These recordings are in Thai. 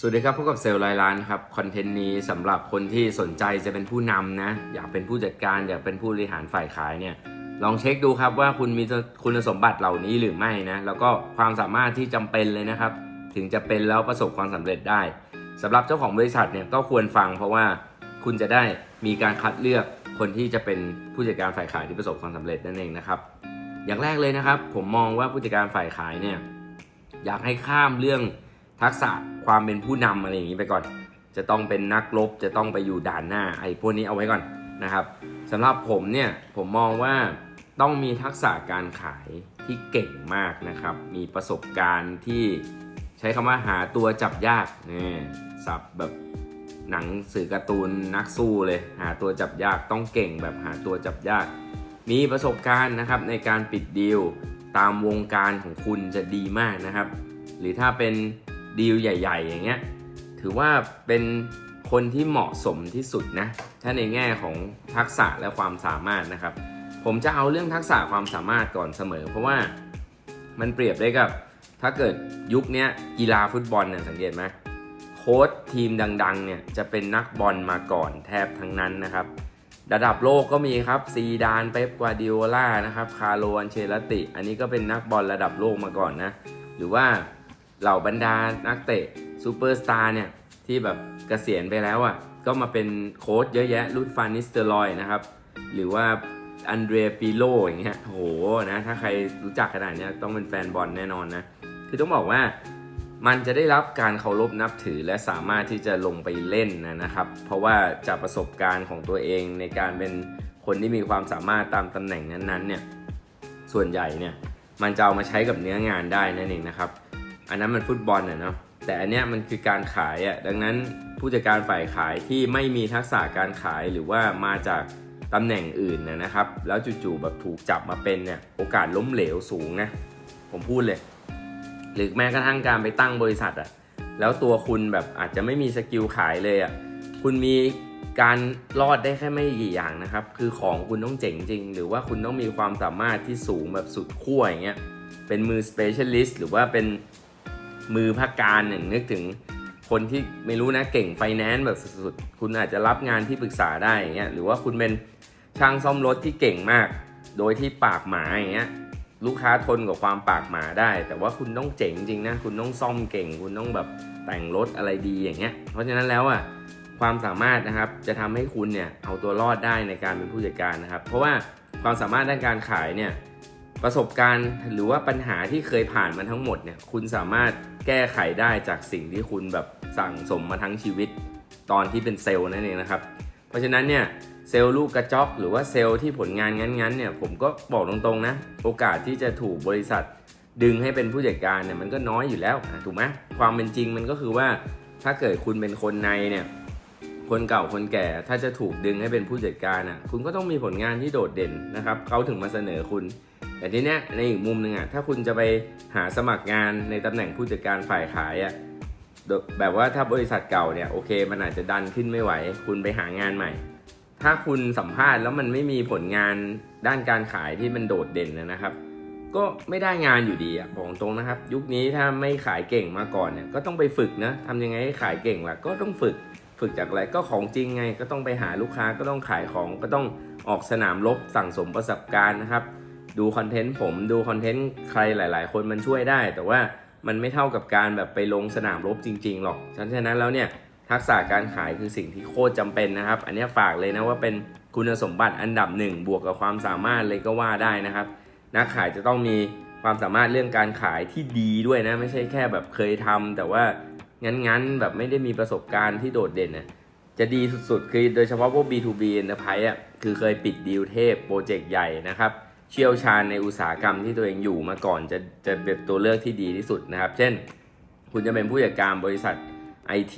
สวัสดีครับพบกับเซลล์รายล้านครับคอนเทนต์นี้สำหรับคนที่สนใจจะเป็นผู้นำนะอยากเป็นผู้จัดการอยากเป็นผู้บริหารฝ่ายขายเนี่ยลองเช็คดูครับว่าคุณมีคุณสมบัติเหล่านี้หรือไม่นะแล้วก็ความสามารถที่จำเป็นเลยนะครับ ถึงจะเป็นแล้วประสบความสำเร็จได้สำหรับเจ้าของบริษัทเนี่ยก็ควรฟัง เพราะว่าคุณจะได้มีการคัดเลือกคนที่จะเป็นผู้จัดการฝ่ายขายที่ประสบความสำเร็จนั่นเองนะครับ อย่างแรกเลยนะครับ ผมมองว่าผู้จัดการฝ่ายขายเนี่ยอยากให้ข้ามเรื่อง ทักษะความเป็นผู้นำอะไรอย่างนี้ไปก่อน จะต้องเป็นนักรบจะต้องไปอยู่ด่านหน้าไอ้พวกนี้เอาไว้ก่อนนะครับสำหรับผมเนี่ยผมมองว่าต้องมีทักษะการขายที่เก่งมากนะครับ มีประสบการณ์ที่ใช้คำว่าหาตัวจับยากนี่สับแบบหนังสื่อการ์ตูนนักสู้เลย หาตัวจับยากต้องเก่งแบบหาตัวจับยาก มีประสบการณ์นะครับในการปิดดีลตามวงการของคุณจะดีมากนะครับ หรือถ้าเป็น ดีลใหญ่ ๆ อย่างเงี้ยถือว่าเป็นคนที่เหมาะสมที่สุดนะถ้าในแง่ของทักษะและความสามารถนะครับ ผมจะเอาเรื่องทักษะความสามารถก่อนเสมอ เพราะว่ามันเปรียบได้กับ ถ้าเกิดยุคนี้กีฬาฟุตบอลเนี่ยสังเกตไหมโค้ชทีมดังๆเนี่ยจะเป็นนักบอลมาก่อนแทบทั้งนั้นนะครับระดับโลกก็มีครับซีดานเป๊ปกวาดิโอล่านะครับคาร์โลอันเชลติ อันนี้ก็เป็นนักบอลระดับโลกมาก่อนนะ หรือว่า เหล่าบรรดานักเตะซูเปอร์สตาร์เนี่ยที่แบบเกษียณไปแล้วอะ่ะก็มาเป็นโค้ชเยอะแยะรุ่นฟานิสเตอร์ลอยนะครับ หรือว่าอันเดรปิโลอย่างเงี้ยโหนะถ้าใครรู้จักขนาดนี้ต้องเป็นแฟนบอลแน่นอนนะ คือต้องบอกว่ามันจะได้รับการเคารพนับถือและสามารถที่จะลงไปเล่นนะนะครับ เพราะว่าจากประสบการณ์ของตัวเองในการเป็นคนที่มีความสามารถตามตำแหน่งนั้นๆเนี่ยส่วนใหญ่เนี่ยมันจะเอามาใช้กับเนื้องานได้นั่นเองนะครับ อันนั้นมันฟุตบอลน่ะเนาะแต่อันเนี้ยมันคือการขายอะ่ะดังนั้นผู้จัดการฝ่ายขายที่ไม่มีทักษะการขายหรือว่ามาจากตำแหน่งอื่นนะครับ แล้วจู่ๆแบบถูกจับมาเป็นเนี่ยโอกาสล้มเหลวสูงนะผมพูดเลย หรือแม้กระทั่งการไปตั้งบริษัทอะ่ะแล้วตัวคุณแบบอาจจะไม่มีสกิลขายเลยอะ่ะคุณมีการรอดได้แค่ไม่กี่อย่างนะครับ คือของคุณต้องเจ๋งจริง หรือว่าคุณต้องมีความสามารถที่สูงแบบสุดขั้วอย่างเงี้ยเป็นมือ specialist หรือว่าเป็น มือภาคการเนี่ยนึกถึงคนที่ไม่รู้นะเก่งไฟแนนซ์แบบสุดๆ คุณอาจจะรับงานที่ปรึกษาได้อย่างเงี้ยหรือว่าคุณเป็นช่างซ่อมรถที่เก่งมาก โดยที่ปากหมาอย่างเงี้ยลูกค้าทนกับความปากหมาได้ แต่ว่าคุณต้องเจ๋งจริงนะคุณต้องซ่อมเก่ง คุณต้องแบบแต่งรถอะไรดีอย่างเงี้ย เพราะฉะนั้นแล้วอะความสามารถนะครับจะทำให้คุณเนี่ยเอาตัวรอดได้ในการเป็นผู้จัดการนะครับ เพราะว่าความสามารถด้านการขายเนี่ย ประสบการณ์หรือว่าปัญหาที่เคยผ่านมาทั้งหมดเนี่ยคุณสามารถแก้ไขได้จากสิ่งที่คุณแบบสั่งสมมาทั้งชีวิตตอนที่เป็นเซลล์นั่นเองนะครับ เพราะฉะนั้นเนี่ยเซลล์ลูกกระจอกหรือว่าเซลล์ที่ผลงานงั้นๆเนี่ยผมก็บอกตรงๆนะโอกาสที่จะถูกบริษัทดึงให้เป็นผู้จัดการเนี่ยมันก็น้อยอยู่แล้วถูกไหมความเป็นจริงมันก็คือว่าถ้าเกิดคุณเป็นคนในเนี่ยคนเก่าคนแก่ถ้าจะถูกดึงให้เป็นผู้จัดการอะคุณก็ต้องมีผลงานที่โดดเด่นนะครับเขาถึงมาเสนอคุณ แต่ทีเนี้ยในอีกมุมหนึ่งอะถ้าคุณจะไปหาสมัครงานในตำแหน่งผู้จัดการฝ่ายขายอะแบบว่าถ้าบริษัทเก่าเนี่ยโอเค มันอาจจะดันขึ้นไม่ไหว คุณไปหางานใหม่ ถ้าคุณสัมภาษณ์แล้วมันไม่มีผลงานด้านการขายที่มันโดดเด่นนะครับ ก็ไม่ได้งานอยู่ดีอะบอกตรงนะครับ ยุคนี้ถ้าไม่ขายเก่งมาก่อนเนี่ยก็ต้องไปฝึกนะทำยังไงให้ขายเก่งล่ะก็ต้องฝึกฝึกจากอะไรก็ของจริงไงก็ต้องไปหาลูกค้าก็ต้องขายของก็ต้องออกสนามรบสั่งสมประสบการณ์นะครับ ดูคอนเทนต์ผมดูคอนเทนต์ใครหลาย ๆ คนมันช่วยได้ แต่ว่ามันไม่เท่ากับการแบบไปลงสนามรบจริง ๆ หรอกฉะนั้นแล้วเนี่ยทักษะการขายคือสิ่งที่โคตรจำเป็นนะครับ อันนี้ฝากเลยนะว่าเป็นคุณสมบัติอันดับหนึ่งบวกกับความสามารถเลยก็ว่าได้นะครับ นักขายจะต้องมีความสามารถเรื่องการขายที่ดีด้วยนะ ไม่ใช่แค่แบบเคยทำแต่ว่างั้นๆแบบไม่ได้มีประสบการณ์ที่โดดเด่นน่ะจะดีสุดๆ คือโดยเฉพาะพวก B2B Enterprise อะคือเคยปิดดีลเทพโปรเจกต์ใหญ่นะครับ เชี่ยวชาญในอุตสาหกรรมที่ตัวเองอยู่มาก่อนจะจะเป็นตัวเลือกที่ดีที่สุดนะครับ เช่น คุณจะเป็นผู้จัดการบริษัท IT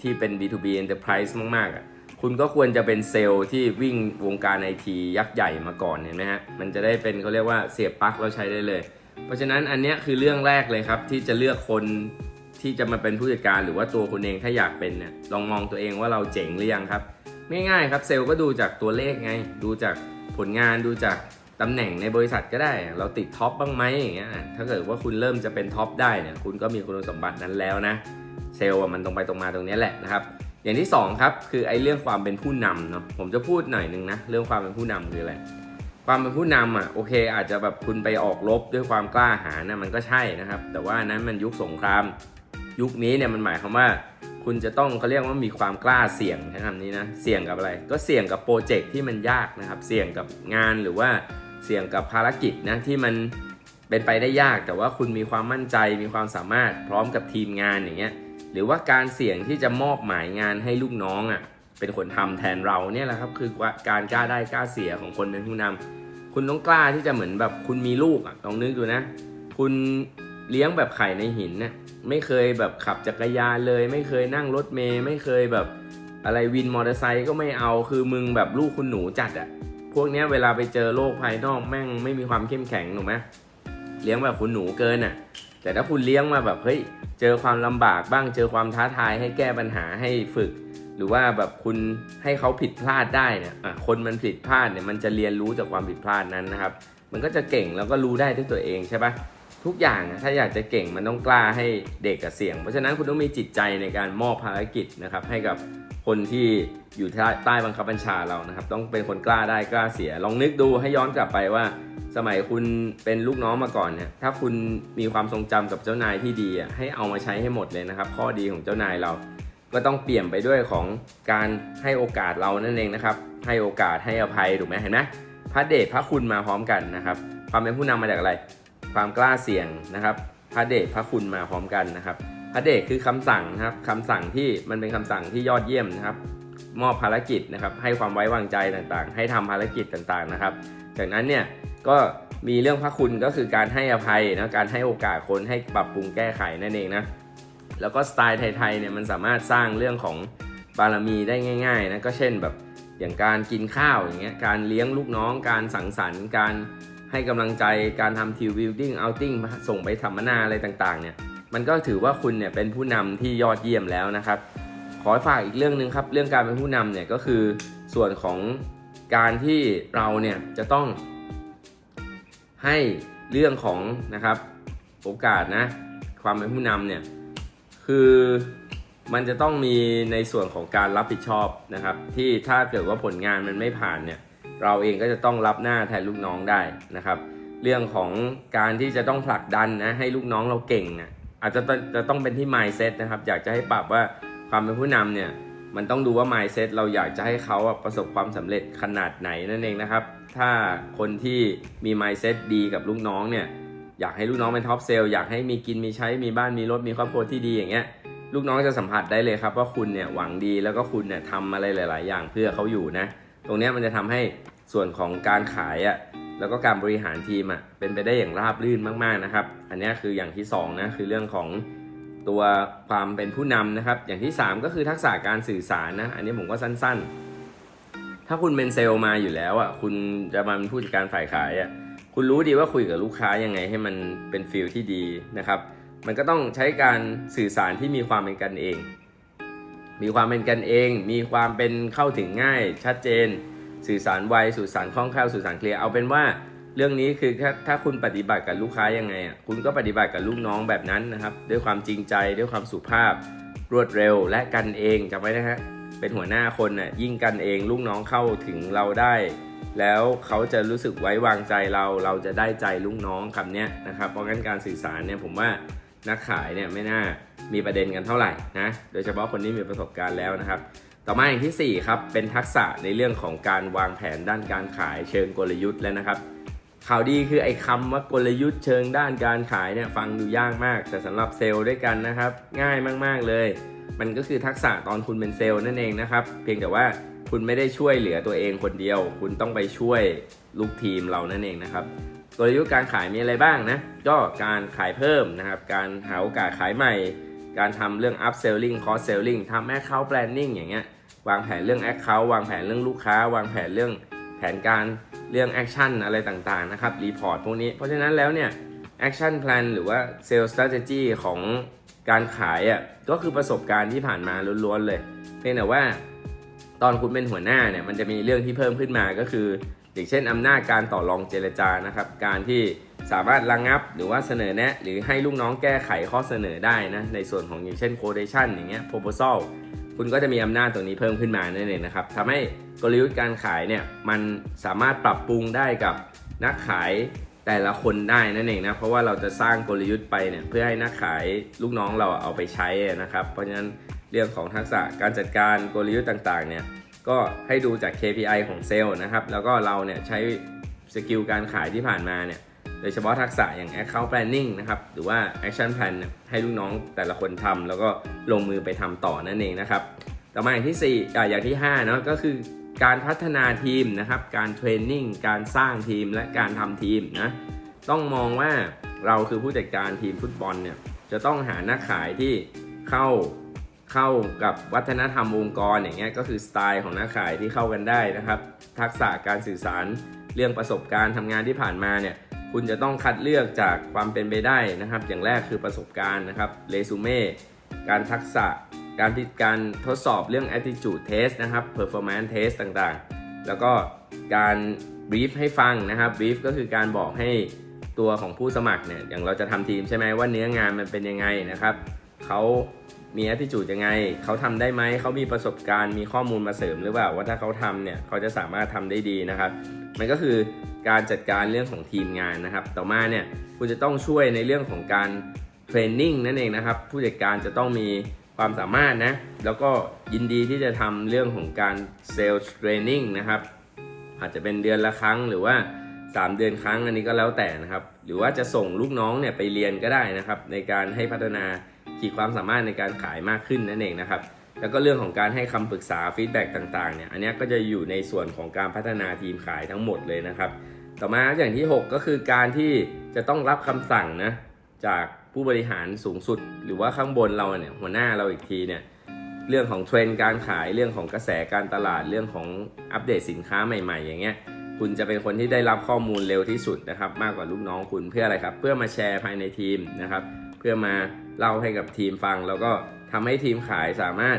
ที่เป็น B2B Enterprise มากๆอะคุณก็ควรจะเป็นเซลล์ที่วิ่งวงการ IT ยักษ์ใหญ่มาก่อนเห็นไหมฮะ มันจะได้เป็นเขาเรียกว่าเสียบปลั๊กแล้วใช้ได้เลย เพราะฉะนั้นอันเนี้ยคือเรื่องแรกเลยครับที่จะเลือกคนที่จะมาเป็นผู้จัดการหรือว่าตัวคุณเองถ้าอยากเป็นเนี่ยลองมองตัวเองว่าเราเจ๋งหรือยังครับ ง่ายๆครับเซลล์ก็ดูจากตัวเลขไง ดูจากผลงานดูจาก ตำแหน่งในบริษัทก็ได้ เราติดท็อปบ้างไหมอย่างเงี้ยถ้าเกิดว่าคุณเริ่มจะเป็นท็อปได้เนี่ยคุณก็มีคุณสมบัตินั้นแล้วนะ เซลล์มันตรงไปตรงมาตรงนี้แหละนะครับ อย่างที่สองครับคือไอ้เรื่องความเป็นผู้นำเนาะผมจะพูดหน่อยนึงนะเรื่องความเป็นผู้นำคืออะไรความเป็นผู้นำอะโอเค อาจจะแบบคุณไปออกรบด้วยความกล้าหาญนะมันก็ใช่นะครับ แต่ว่านั้นมันยุคสงคราม ยุคนี้เนี่ยมันหมายความว่าคุณจะต้องเขาเรียกว่ามีความกล้าเสี่ยงใช้คำนี้นะเสี่ยงกับอะไร ก็เสี่ยงกับโปรเจกต์ที่มันยากนะครับ เสี่ยงกับงานหรือว่า เสี่ยงกับภารกิจนะที่มันเป็นไปได้ยาก แต่ว่าคุณมีความมั่นใจมีความสามารถพร้อมกับทีมงานอย่างเงี้ยหรือว่าการเสี่ยงที่จะมอบหมายงานให้ลูกน้องอะเป็นคนทำแทนเราเนี่ยแหละครับคือการกล้าได้กล้าเสียของคนเป็นผู้นำคุณต้องกล้าที่จะเหมือนแบบคุณมีลูกอะลองนึกดูนะ คุณเลี้ยงแบบไข่ในหินเนี่ยไม่เคยแบบขับจักรยานเลย ไม่เคยนั่งรถเมย์ไม่เคยแบบอะไรวินมอเตอร์ไซค์ก็ไม่เอาคือมึงแบบลูกคุณหนูจัดอะ พวกเนี้ยเวลาไปเจอโลกภายนอกแม่งไม่มีความเข้มแข็งถูกไหมเลี้ยงแบบคุณหนูเกินอะ แต่ถ้าคุณเลี้ยงมาแบบเฮ้ยเจอความลำบากบ้างเจอความท้าทายให้แก้ปัญหาให้ฝึก หรือว่าแบบคุณให้เขาผิดพลาดได้เนี่ยอะคนมันผิดพลาดเนี่ยมันจะเรียนรู้จากความผิดพลาดนั้นนะครับ มันก็จะเก่งแล้วก็รู้ได้ด้วยตัวเองใช่ปะทุกอย่างถ้าอยากจะเก่งมันต้องกล้าให้เด็กกับเสี่ยง เพราะฉะนั้นคุณต้องมีจิตใจในการมอบภารกิจนะครับให้กับ คนที่อยู่ใต้บังคับบัญชาเรานะครับ ต้องเป็นคนกล้าได้กล้าเสีย ลองนึกดูให้ย้อนกลับไปว่า สมัยคุณเป็นลูกน้องมาก่อนเนี่ยถ้าคุณมีความทรงจำกับเจ้านายที่ดีอะให้เอามาใช้ให้หมดเลยนะครับ ข้อดีของเจ้านายเรา ก็ต้องเปลี่ยนไปด้วยของการให้โอกาสเรานั่นเองนะครับ ให้โอกาสให้อภัยถูกไหมเห็นไหมพระเดชพระคุณมาพร้อมกันนะครับ ความเป็นผู้นำมาจากอะไร ความกล้าเสี่ยงนะครับ พระเดชพระคุณมาพร้อมกันนะครับ พระเดชคือคำสั่งนะครับคำสั่งที่มันเป็นคำสั่งที่ยอดเยี่ยมนะครับ มอบภารกิจนะครับ ให้ความไว้วางใจต่างๆ ให้ทำภารกิจต่างๆนะครับ จากนั้นเนี่ยก็มีเรื่องพระคุณก็คือการให้อภัยนะการให้โอกาสคนให้ปรับปรุงแก้ไขนั่นเองนะแล้วก็สไตล์ไทยๆเนี่ยมันสามารถสร้างเรื่องของบารมีได้ง่ายๆนะก็เช่นแบบอย่างการกินข้าวอย่างเงี้ยการเลี้ยงลูกน้อง การสังสรรค์ การให้กำลังใจการทำทีวิลดิ้งเอาติ้งส่งไปสัมมนาอะไรต่างๆเนี่ย มันก็ถือว่าคุณเนี่ยเป็นผู้นำที่ยอดเยี่ยมแล้วนะครับ ขอฝากอีกเรื่องหนึ่งครับ เรื่องการเป็นผู้นำเนี่ยก็คือส่วนของการที่เราเนี่ยจะต้องให้เรื่องของนะครับโอกาสนะความเป็นผู้นำเนี่ยคือมันจะต้องมีในส่วนของการรับผิดชอบนะครับ ที่ถ้าเกิดว่าผลงานมันไม่ผ่านเนี่ยเราเองก็จะต้องรับหน้าแทนลูกน้องได้นะครับ เรื่องของการที่จะต้องผลักดันนะให้ลูกน้องเราเก่งนะ อาจจะต้องจะต้องเป็นที่ mindset นะครับ อยากจะให้ปรับว่าความเป็นผู้นำเนี่ยมันต้องดูว่า mindset เราอยากจะให้เขาประสบความสำเร็จขนาดไหนนั่นเองนะครับ ถ้าคนที่มี mindset ดีกับลูกน้องเนี่ยอยากให้ลูกน้องเป็นท็อปเซลล์อยากให้มีกินมีใช้มีบ้านมีรถมีครอบครัวที่ดีอย่างเงี้ยลูกน้องจะสัมผัสได้เลยครับว่าคุณเนี่ยหวังดีแล้วก็คุณเนี่ยทำอะไรหลาย ๆ อย่างเพื่อเขาอยู่นะ ตรงนี้มันจะทำให้ส่วนของการขายอะ่ะ แล้วก็การบริหารทีมอะ่ะเป็นไปได้อย่างราบรื่นมากๆนะครับ อันนี้คืออย่างที่สองนะคือเรื่องของตัวความเป็นผู้นำนะครับ อย่างที่สามก็คือทักษะการสื่อสารนะอันนี้ผมก็สั้นๆ ถ้าคุณเป็นเซลล์มาอยู่แล้วอะคุณจะมาเป็นผู้จัดการฝ่ายขายอะคุณรู้ดีว่าคุยกับลูกค้ายังไงให้มันเป็นฟิลที่ดีนะครับมันก็ต้องใช้การสื่อสารที่มีความเป็นกันเอง มีความเป็นกันเอง มีความเป็นเข้าถึงง่ายชัดเจน สื่อสารไวสื่อสารคล่องแคล่วสื่อสารเคลียร์เอาเป็นว่าเรื่องนี้คือถ้าถ้าคุณปฏิบัติกับลูกค้ายังไงอะคุณก็ปฏิบัติกับลูกน้องแบบนั้นนะครับ ด้วยความจริงใจด้วยความสุภาพ รวดเร็วและกันเองจำไว้นะฮะเป็นหัวหน้าคนน่ะยิ่งกันเองลูกน้องเข้าถึงเราได้ แล้วเขาจะรู้สึกไว้วางใจเราเราจะได้ใจลูกน้องคำนี้นะครับเพราะงั้นการสื่อสารเนี่ยผมว่านักขายเนี่ยไม่น่ามีประเด็นกันเท่าไหร่นะโดยเฉพาะคนที่มีประสบการณ์แล้วนะครับ ต่อมาอย่างที่ 4 ครับ เป็นทักษะในเรื่องของการวางแผนด้านการขายเชิงกลยุทธ์แล้วนะครับ ข่าวดีคือไอ้คำว่ากลยุทธ์เชิงด้านการขายเนี่ยฟังดูยากมาก แต่สำหรับเซลล์ด้วยกันนะครับ ง่ายมากๆเลย มันก็คือทักษะตอนคุณเป็นเซลล์นั่นเองนะครับ เพียงแต่ว่าคุณไม่ได้ช่วยเหลือตัวเองคนเดียว คุณต้องไปช่วยลูกทีมเรานั่นเองนะครับกลยุทธ์การขายมีอะไรบ้างนะ ก็การขายเพิ่มนะครับ การหาโอกาสขายใหม่ การทำเรื่อง upselling cross selling ทำ account planning อย่างเงี้ย วางแผนเรื่อง account วางแผนเรื่องลูกค้า วางแผนเรื่องแผนการเรื่อง action อะไรต่างๆนะครับรีพอร์ตพวกนี้ เพราะฉะนั้นแล้วเนี่ย action plan หรือว่า sales strategy ของการขายอะก็คือประสบการณ์ที่ผ่านมาล้วนๆเลย เพียงแต่ว่าตอนคุณเป็นหัวหน้าเนี่ยมันจะมีเรื่องที่เพิ่มขึ้นมาก็คือ อย่างเช่นอำนาจการต่อรองเจรจานะครับการที่สามารถระงงับหรือว่าเสนอแนะ หรือให้ลูกน้องแก้ไขข้อเสนอได้นะในส่วนของอย่างเช่น quotation อย่างเงี้ย proposal คุณก็จะมีอำนาจตรงนี้เพิ่มขึ้นมานั่นเองนะครับทำให้กลยุทธ์การขายเนี่ยมันสามารถปรับปรุงได้กับนักขายแต่ละคนได้นั่นเองนะเพราะว่าเราจะสร้างกลยุทธ์ไปเนี่ยเพื่อให้นักขายลูกน้องเราเอาไปใช้นะครับ เพราะฉะนั้นเรื่องของทักษะการจัดการกลยุทธ์ต่างๆเนี่ยก็ให้ดูจาก KPI ของเซลล์นะครับแล้วก็เราเนี่ยใช้สกิลการขายที่ผ่านมาเนี่ย โดยเฉพาะทักษะอย่าง account planning นะครับหรือว่า action plan เนี่ยให้ลูกน้องแต่ละคนทำแล้วก็ลงมือไปทำต่อนั่นเองนะครับ ต่อมาอย่างที่4อ่าอย่างที่5เนาะก็คือการพัฒนาทีมนะครับ การเทรนนิ่งการสร้างทีมและการทำทีมนะต้องมองว่าเราคือผู้จัดการทีมฟุตบอลเนี่ยจะต้องหาหนักขายที่เข้าเข้ากับวัฒนธรรมองค์กรอย่างเงี้ยก็คือสไตล์ของนักขายที่เข้ากันได้นะครับ ทักษะการสื่อสารเรื่องประสบการณ์ทำงานที่ผ่านมาเนี่ย คุณจะต้องคัดเลือกจากความเป็นไปได้นะครับ อย่างแรกคือประสบการณ์นะครับเรซูเม่การทักษะ การที่การทดสอบเรื่อง attitude test นะครับ performance test ต่างๆ แล้วก็การ brief ให้ฟังนะครับ brief ก็คือการบอกให้ตัวของผู้สมัครเนี่ยอย่างเราจะทำทีมใช่ไหมว่าเนื้องานมันเป็นยังไงนะครับเขา มี attitude ยังไง เขาทำได้ไหม เขามีประสบการณ์มีข้อมูลมาเสริมหรือเปล่าว่าถ้าเขาทำเนี่ยเขาจะสามารถทำได้ดีนะครับ มันก็คือการจัดการเรื่องของทีมงานนะครับ ต่อมาเนี่ยคุณจะต้องช่วยในเรื่องของการเทรนนิ่งนั่นเองนะครับ ผู้จัดการจะต้องมีความสามารถนะ แล้วก็ยินดีที่จะทำเรื่องของการเซลล์เทรนนิ่งนะครับอาจจะเป็นเดือนละครั้งหรือว่า 3 เดือนครั้งอันนี้ก็แล้วแต่นะครับ หรือว่าจะส่งลูกน้องเนี่ยไปเรียนก็ได้นะครับ ในการให้พัฒนา ขีดความสามารถในการขายมากขึ้นนั่นเองนะครับ แล้วก็เรื่องของการให้คำปรึกษาฟีดแบ็กต่างๆเนี่ยอันนี้ก็จะอยู่ในส่วนของการพัฒนาทีมขายทั้งหมดเลยนะครับ ต่อมาอย่างที่ 6 ก็คือการที่จะต้องรับคำสั่งนะจากผู้บริหารสูงสุด หรือว่าข้างบนเราเนี่ยหัวหน้าเราอีกทีเนี่ยเรื่องของเทรนด์การขายเรื่องของกระแสการตลาดเรื่องของอัปเดตสินค้าใหม่ ๆ อย่างเงี้ยคุณจะเป็นคนที่ได้รับข้อมูลเร็วที่สุดนะครับ มากกว่าลูกน้องคุณเพื่ออะไรครับ เพื่อมาแชร์ภายในทีมนะครับ เพื่อมาเล่าให้กับทีมฟัง แล้วก็ทำให้ทีมขายสามารถ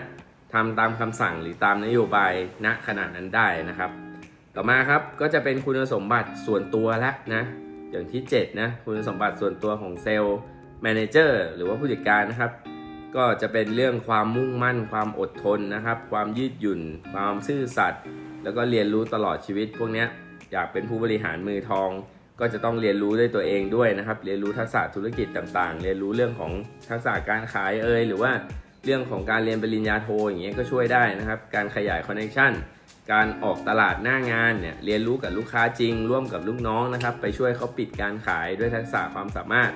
ทำตามคำสั่งหรือตามนโยบายณขณะนั้นได้นะครับ ต่อมาครับก็จะเป็นคุณสมบัติส่วนตัวแล้วนะอย่างที่7นะคุณสมบัติส่วนตัวของเซลล์แมเนเจอร์หรือว่าผู้จัดการนะครับ ก็จะเป็นเรื่องความมุ่งมั่น ความอดทนนะครับ ความยืดหยุ่น ความซื่อสัตย์แล้วก็เรียนรู้ตลอดชีวิต พวกนี้อยากเป็นผู้บริหารมือทอง ก็จะต้องเรียนรู้ด้วยตัวเองด้วยนะครับ เรียนรู้ทักษะธุรกิจต่างๆ เรียนรู้เรื่องของทักษะการขายเอ่ยหรือว่าเรื่องของการเรียนปริญญาโทอย่างเงี้ยก็ช่วยได้นะครับ การขยายคอนเนคชั่นการออกตลาดหน้างานเนี่ยเรียนรู้กับลูกค้าจริง ร่วมกับลูกน้องนะครับ ไปช่วยเขาปิดการขายด้วยทักษะความสามารถ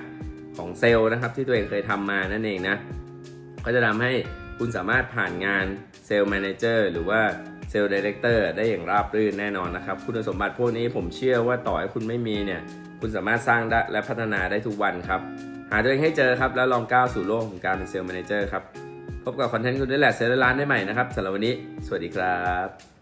ของเซลล์นะครับ ที่ตัวเองเคยทำมานั่นเองนะก็จะทำให้คุณสามารถผ่านงานเซลล์แมเนเจอร์หรือว่า ซลล์ดีเลกเตอร์ได้อย่างราบรื่นแน่นอนนะครับ คุณสมบัติพวกนี้ผมเชื่อว่าต่อให้คุณไม่มีเนี่ย คุณสามารถสร้างได้และพัฒนาได้ทุกวันครับ หาตัวเองให้เจอครับ แล้วลองก้าวสู่โลกของการเป็นเซลล์แมเนเจอร์ครับ พบกับคอนเทนต์คุณด้วยแหละเซลล์ร้านได้ใหม่นะครับสำหรับวันนี้ สวัสดีครับ